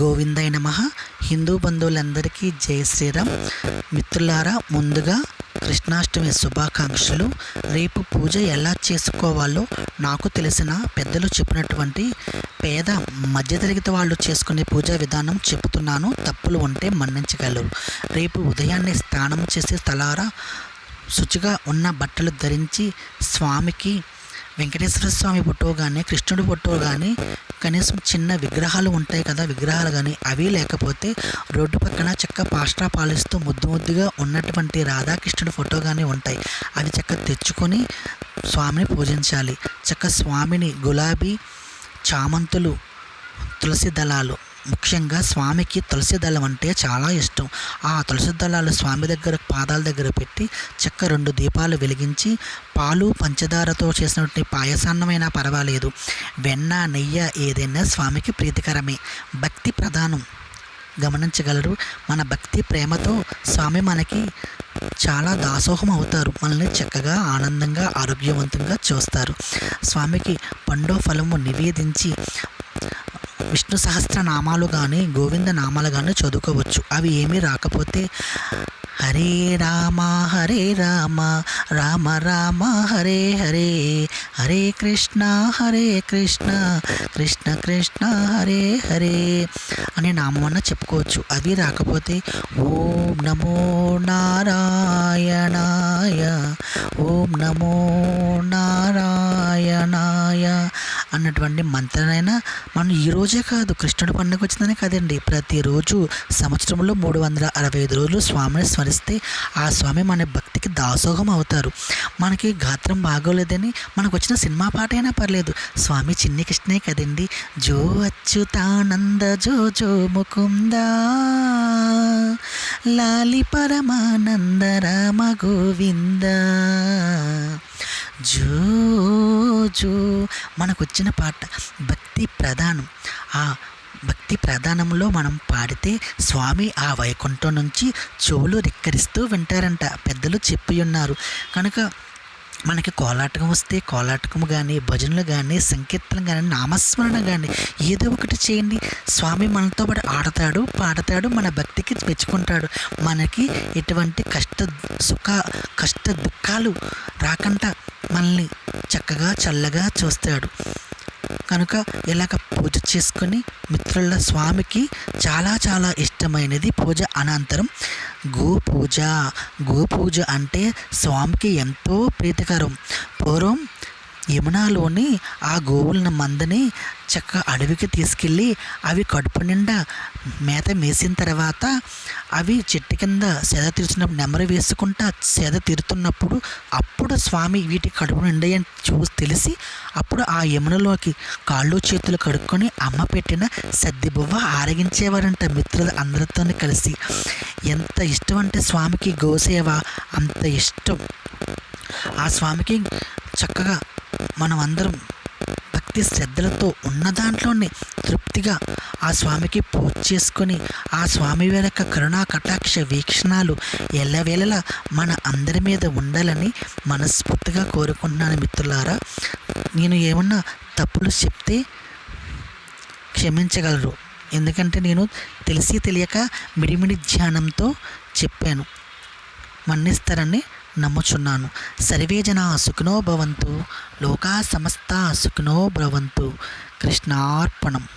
గోవిందయ నమ. హిందూ బంధువులందరికీ జై శ్రీరామ్. మిత్రులారా ముందుగా కృష్ణాష్టమి శుభాకాంక్షలు. రేపు పూజ ఎలా చేసుకోవాలో నాకు తెలిసిన పెద్దలు చెప్పినటువంటి పేద మధ్యతరగతి వాళ్ళు చేసుకునే పూజా విధానం చెబుతున్నాను. తప్పులు ఉంటే మన్నించగలరు. రేపు ఉదయాన్నే స్నానం చేసి తలారా శుచిగా ఉన్న బట్టలు ధరించి స్వామికి వెంకటేశ్వర స్వామి ఫోటో కానీ కృష్ణుడి ఫోటో కానీ కనీసం చిన్న విగ్రహాలు ఉంటాయి కదా విగ్రహాలు కానీ అవి లేకపోతే రోడ్డు పక్కన చెక్క పాస్టా పాలిస్తూ ముద్దు ముద్దుగా ఉన్నటువంటి రాధాకృష్ణుడి ఫోటో కానీ ఉంటాయి. అవి చెక్క తెచ్చుకొని స్వామిని పూజించాలి. చక్క స్వామిని గులాబీ చామంతులు తులసి దళాలు ముఖ్యంగా స్వామికి తులసి దళం అంటే చాలా ఇష్టం. ఆ తులసి దళాలు స్వామి దగ్గర పాదాల దగ్గర పెట్టి చక్క రెండు దీపాలు వెలిగించి పాలు పంచదారతో చేసినటువంటి పాయసాన్నమైనా పర్వాలేదు. వెన్న నెయ్యి ఏదైనా స్వామికి ప్రీతికరమే. భక్తి ప్రధానం. గమనించగలరు మన భక్తి ప్రేమతో స్వామి మనకి చాలా దాసోహం అవుతారు. మనల్ని చక్కగా ఆనందంగా ఆరోగ్యవంతంగా చూస్తారు. స్వామికి పండో ఫలము నివేదించి విష్ణు సహస్ర నామాలు కానీ గోవింద నామాలు కానీ చదువుకోవచ్చు. అవి ఏమీ రాకపోతే హరే రామ హరే రామ రామ రామ హరే హరే హరే కృష్ణ హరే కృష్ణ కృష్ణ కృష్ణ హరే హరే అనే నామన్న చెప్పుకోవచ్చు. అవి రాకపోతే ఓం నమో నారాయణాయ ఓం నమో నారాయణాయ అన్నటువంటి మంత్రనైనా మనం ఈ రోజే కాదు కృష్ణుడి పండుగ వచ్చిందనే కదండి. ప్రతిరోజు సంవత్సరంలో మూడు వందల అరవై ఐదు రోజులు స్వామిని స్మరిస్తే ఆ స్వామి మన భక్తికి దాసోహం అవుతారు. మనకి గాత్రం బాగోలేదని మనకు వచ్చిన సినిమా పాట అయినా పర్లేదు. స్వామి చిన్ని కృష్ణే కదండి. జో అచ్యుతానంద జో జో ముకుంద. లాలి పరమానంద రామ గోవింద. జో జో మనకు వచ్చిన పాట భక్తి ప్రధానం. ఆ భక్తి ప్రధానంలో మనం పాడితే స్వామి ఆ వైకుంఠం నుంచి చెవులు రిక్కరిస్తూ వింటారంట. పెద్దలు చెప్పి ఉన్నారు కనుక మనకి కోలాటకం వస్తే కోలాటకం కానీ భజనలు కానీ సంకీర్తనం కానీ నామస్మరణ కానీ ఏదో ఒకటి చేయండి. స్వామి మనతో పాటు ఆడతాడు పాడతాడు మన భక్తికి మెచ్చుకుంటాడు. మనకి ఎటువంటి కష్ట సుఖ కష్ట దుఃఖాలు రాకుండా మనల్ని చక్కగా చల్లగా చూస్తాడు. కనుక ఇలాగ పూజ చేసుకొని మిత్రుల స్వామికి చాలా చాలా ఇష్టమైనది పూజ అనంతరం గోపూజ. గోపూజ అంటే స్వామికి ఎంతో ప్రీతికరం. పూర్వం యమునాలోని ఆ గోవుల మందని చక్కగా అడవికి తీసుకెళ్ళి అవి కడుపు నిండా మేత మేసిన తర్వాత అవి చెట్టు కింద సేద తీర్చినప్పుడు నెమరు వేసుకుంటా సేద తీరుతున్నప్పుడు అప్పుడు స్వామి వీటి కడుపు నిండా అని చూసి తెలిసి అప్పుడు ఆ యమునలోకి కాళ్ళు చేతులు కడుక్కొని అమ్మ పెట్టిన సద్ది బువ్వ ఆరగించేవారంట మిత్రులు అందరితో కలిసి. ఎంత ఇష్టం అంటే స్వామికి గోసేవ అంత ఇష్టం. ఆ స్వామికి చక్కగా మనం అందరం భక్తి శ్రద్ధలతో ఉన్న దాంట్లోనే తృప్తిగా ఆ స్వామికి పూజ చేసుకొని ఆ స్వామి వెనక కరుణా కటాక్ష వీక్షణాలు ఎల్లవేళలా మన అందరి మీద ఉండాలని మనస్ఫూర్తిగా కోరుకుంటున్నాను మిత్రులారా. నేను ఏమన్నా తప్పులు చెప్తే క్షమించగలరు. ఎందుకంటే నేను తెలిసి తెలియక మిడిమిడి ధ్యానంతో చెప్పాను. మన్నిస్తారని నమ్ముచున్నాను. సర్వే జన సుఖినో భవంతు లోకా సమస్త సుఖినో భవంతు. కృష్ణార్పణం.